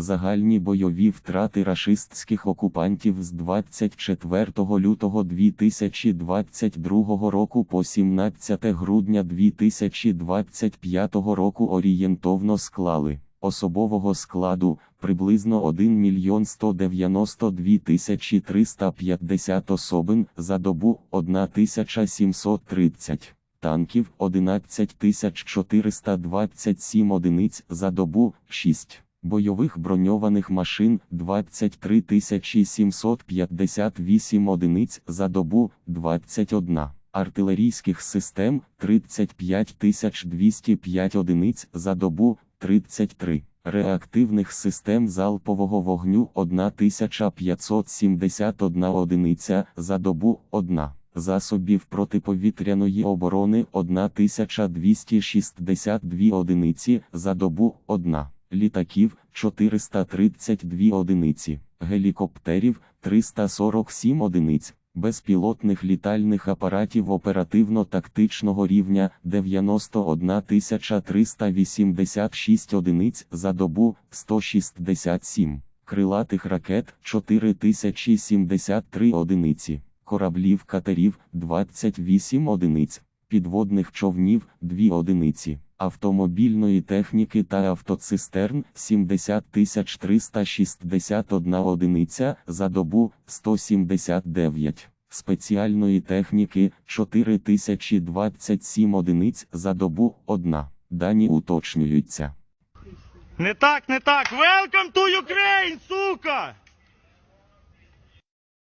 Загальні бойові втрати рашистських окупантів з 24 лютого 2022 року по 17 грудня 2025 року орієнтовно склали особового складу приблизно 1 мільйон 192 тисячі 350 особин за добу 1730 танків 11427 одиниць за добу 6. Бойових броньованих машин 23 758 одиниць за добу 21, артилерійських систем 35 205 одиниць за добу 33, реактивних систем залпового вогню 1571 одиниця за добу 1. Засобів протиповітряної оборони 1262 одиниці за добу 1 літаків 432 одиниці, гелікоптерів 347 одиниць, безпілотних літальних апаратів оперативно-тактичного рівня 91 386 одиниць за добу 167, крилатих ракет 4073 одиниці, кораблів катерів 28 одиниць, підводних човнів 2 одиниці автомобільної техніки та автоцистерн 70 361 одиниця за добу 179, спеціальної техніки 4027 одиниць за добу 1. Дані уточнюються. Не так, не так. Welcome to Ukraine, сука!